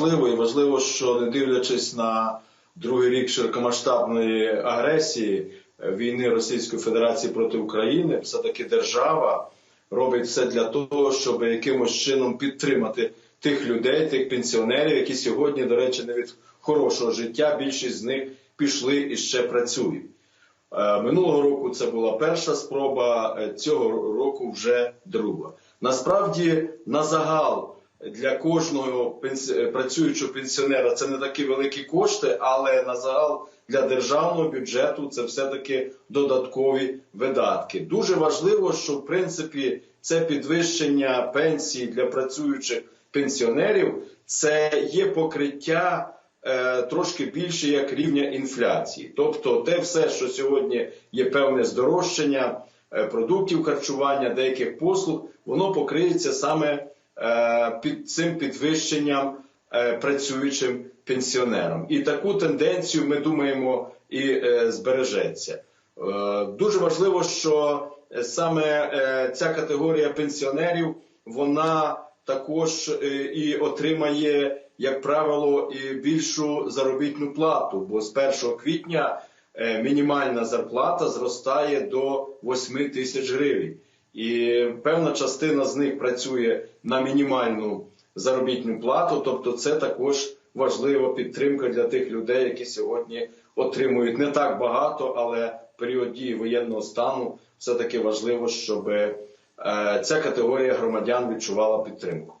важливо і важливо, що не дивлячись на другий рік широкомасштабної агресії е, війни Російської Федерації проти України, все таки держава робить все для того, щоб якимось чином підтримати тих людей, тих пенсіонерів, які сьогодні, до речі, не від хорошого життя. Більшість з них пішли і ще працюють. Е, Минулого року це була перша спроба, е, цього року вже друга. Насправді, на загал для кожного е, працюючого пенсіонера це не такі великі кошти, але на загал для державного бюджету це все-таки додаткові видатки. Дуже важливо, що в принципі це підвищення пенсії для працюючих пенсіонерів це є покриття е, трошки більше як рівня інфляції. Тобто, те все, що сьогодні є певне здорожчання е, продуктів харчування, деяких послуг, воно покриється саме під цим підвищенням е, працюючим пенсіонерам. І таку тенденцію ми думаємо і е, збережеться. Е, Дуже важливо, що е, саме е, ця категорія пенсіонерів вона також е, і отримає, як правило, і більшу заробітну плату, бо з 1 квітня е, мінімальна зарплата зростає до 8 тисяч гривень. І певна частина з них працює на мінімальну заробітну плату, тобто це також важлива підтримка для тих людей, які сьогодні отримують не так багато, але в період дії воєнного стану все таки важливо, щоб е, ця категорія громадян відчувала підтримку.